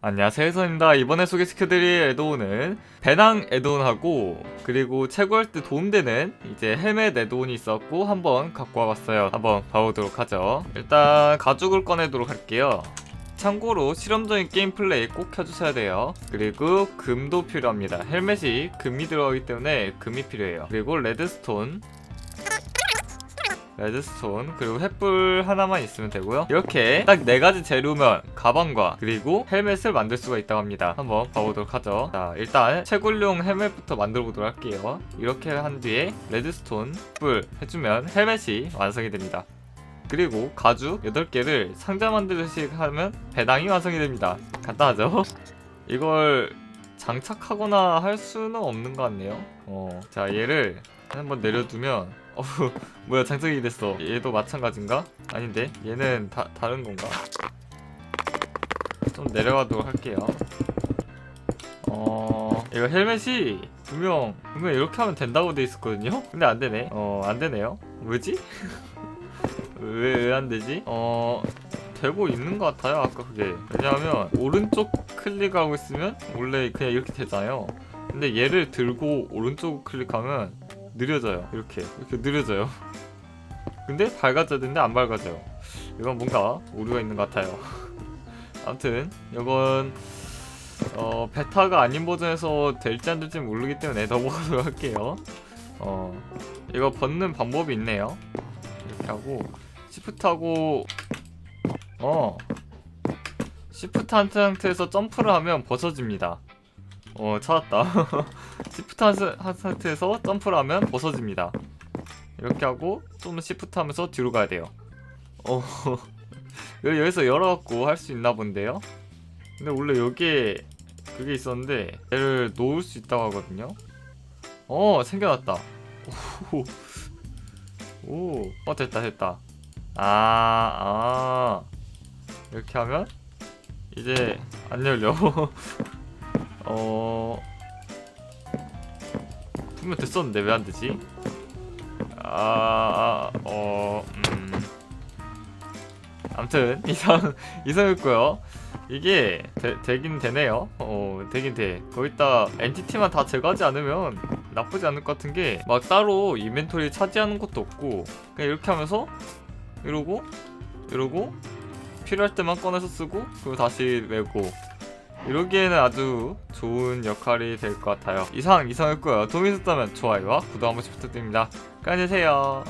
안녕하세요 선입니다. 이번에 소개시켜드릴 에드온은 배낭 에드온하고 그리고 채굴할 때 도움되는 이제 헬멧 에드온이 있었고 한번 갖고 와봤어요. 한번 봐보도록 하죠. 일단 가죽을 꺼내도록 할게요. 참고로 실험적인 게임 플레이 꼭 켜주셔야 돼요. 그리고 금도 필요합니다. 헬멧이 금이 들어가기 때문에 금이 필요해요. 그리고 레드스톤 레드스톤 그리고 횃불 하나만 있으면 되고요. 이렇게 딱 네 가지 재료면 가방과 그리고 헬멧을 만들 수가 있다고 합니다. 한번 봐보도록 하죠. 자 일단 채굴용 헬멧부터 만들어 보도록 할게요. 이렇게 한 뒤에 레드스톤 뿔 해주면 헬멧이 완성이 됩니다. 그리고 가죽 8개를 상자 만들듯이 하면 배낭이 완성이 됩니다. 간단하죠? 이걸 장착하거나 할 수는 없는 것 같네요 어, 자 얘를 한번 내려두면 어 뭐야 장착이 됐어 얘도 마찬가지인가? 아닌데 얘는 다, 다른 건가? 좀 내려가도록 할게요 어 이거 헬멧이 분명 분명 이렇게 하면 된다고 돼 있었거든요? 근데 안 되네 어 안 되네요 뭐지? 왜왜안 되지? 어 되고 있는 것 같아요 아까 그게. 왜냐하면 오른쪽 클릭하고 있으면 원래 그냥 이렇게 되잖아요. 근데 얘를 들고 오른쪽 클릭하면 느려져요 이렇게. 이렇게 느려져요. 근데 밝아져야 되는데 안 밝아져요. 이건 뭔가 오류가 있는 것 같아요. 아무튼 이건 어 베타가 아닌 버전에서 될지 안 될지 모르기 때문에 넘어가도록 할게요. 어 이거 벗는 방법이 있네요. 이렇게 하고 시프트하고 어. 시프트 한 상태에서 점프를 하면 벗어집니다. 어 찾았다. 시프트 한, 사- 한 상태에서 점프를 하면 벗어집니다. 이렇게 하고 좀 시프트 하면서 뒤로 가야 돼요. 어. 여기- 여기서 열어갖고 할 수 있나 본데요? 근데 원래 여기에 그게 있었는데 얘를 놓을 수 있다고 하거든요. 어 생겨났다. 오, 오, 어 됐다 됐다. 아, 아 이렇게 하면 이제 안 열려 어 분명 됐었는데 왜 안 되지? 아, 아, 어, 음. 아무튼 이상 이상했고요. 이게 되, 되긴 되네요. 어, 되긴 돼. 거기다 엔티티만 다 제거하지 않으면 나쁘지 않을 것 같은 게 막 따로 이벤토리 차지하는 것도 없고 그냥 이렇게 하면서 이러고 이러고 필요할 때만 꺼내서 쓰고 그리고 다시 외고 이러기에는 아주 좋은 역할이 될 것 같아요. 이상 이상했고요. 도움이 됐다면 좋아요와 구독 한 번씩 부탁드립니다. 안녕히 계세요.